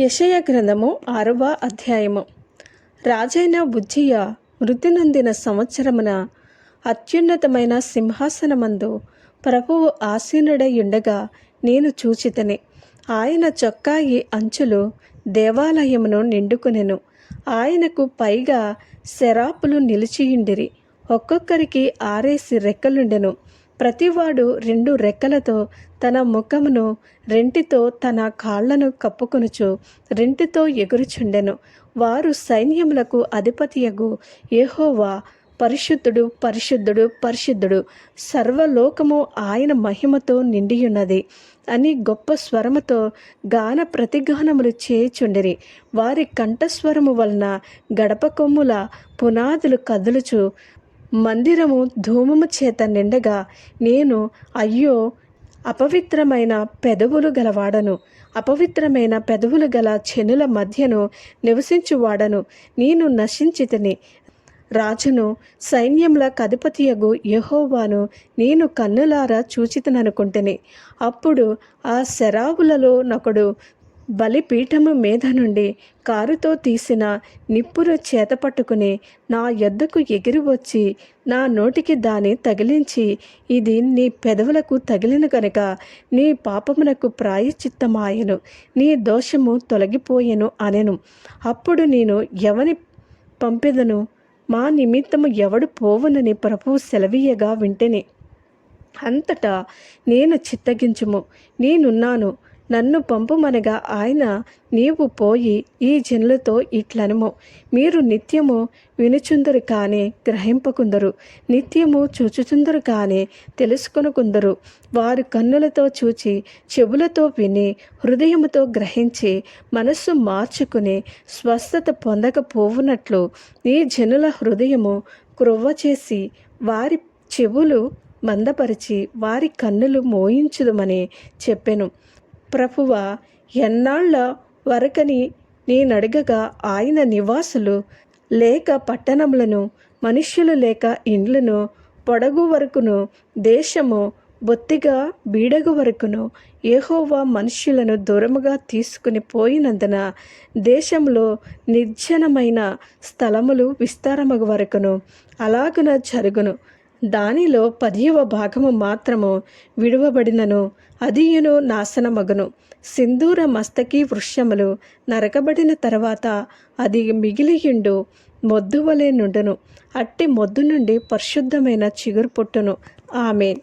యశయ గ్రంథము ఆరవ అధ్యాయము. రాజైన బుజ్జియ మృతి నొందిన సంవత్సరమున అత్యున్నతమైన సింహాసనమందు ప్రభువు ఆసీనుడై ఉండగా నేను చూచితని. ఆయన చొక్కాయి అంచులు దేవాలయమును నిండుకునెను. ఆయనకు పైగా శరాపులు నిలిచియుండిరి. ఒక్కొక్కరికి ఆరేసి రెక్కలుండెను. ప్రతివాడు రెండు రెక్కలతో తన ముఖమును రెంటితో తన కాళ్ళను కప్పుకొనుచు రెంటితో ఎగురుచుండెను. వారు సైన్యములకు అధిపతియగు ఏహోవా పరిశుద్ధుడు పరిశుద్ధుడు పరిశుద్ధుడు. సర్వలోకము ఆయన మహిమతో నిండియున్నది. అని గొప్ప స్వరముతో గాన ప్రతిగానములు చేయుచుండిరి. వారి కంఠస్వరము వలన గడప కొమ్ముల పునాదులు కదులుచు మందిరము ధూమము చేత నిండగా నేను అయ్యో అపవిత్రమైన పెదవులు గలవాడను. అపవిత్రమైన పెదవులు గల చెనుల మధ్యను నివసించువాడను. నేను నశించితిని రాజును సైన్యముల కధిపతియగు యహోవాను నేను కన్నులారా చూచితననుకుంటుని. అప్పుడు ఆ శరావులలో నొకడు బలిపీఠము మీద నుండి కారుతో తీసిన నిప్పును చేత పట్టుకుని నా యొద్దకు ఎగిరి వచ్చి నా నోటికి దాని తగిలించి ఇది నీ పెదవులకు తగిలిన గనుక నీ పాపమునకు ప్రాయశ్చిత్తమాయను నీ దోషము తొలగిపోయెను అనెను. అప్పుడు నేను ఎవని పంపెదను? మా నిమిత్తము ఎవడు పోవునని ప్రభువు సెలవీయగా వింటేనే. అంతటా నేను చిత్తగించుము. నేనున్నాను. నన్ను పంపుమనగా ఆయన నీవు పోయి ఈ జనులతో ఇట్లనుము. మీరు నిత్యము వినుచుందరు కానీ గ్రహింపకుందరు. నిత్యము చూచుచుందరు కానీ తెలుసుకొనుకుందరు. వారు కన్నులతో చూచి చెవులతో విని హృదయముతో గ్రహించి మనస్సు మార్చుకుని స్వస్థత పొందకపోవునట్లు ఈ జనుల హృదయము క్రొవ్వ చేసి వారి చెవులు మందపరిచి వారి కన్నులు మోయించుదమని చెప్పెను. ప్రభువ ఎన్నాళ్ళ వరకని నేనడగగా ఆయన నివాసులు. లేక పట్టణములను మనుష్యులు లేక ఇండ్లను పొడగు వరకును దేశము బొత్తిగా బీడగు వరకును ఏహోవా మనుష్యులను దూరముగా తీసుకుని పోయినందున దేశంలో నిర్జనమైన స్థలములు విస్తారమగు వరకును అలాగున జరుగును. దానిలో పదియవ భాగము మాత్రము విడువబడినను అదియును నాశనమగును. సింధూర మస్తకి వృష్యములు నరకబడిన తర్వాత అది మిగిలియుండు మొద్దువలే నుండును. అట్టి మొద్దు నుండి పరిశుద్ధమైన చిగురు పుట్టును. ఆమెన్.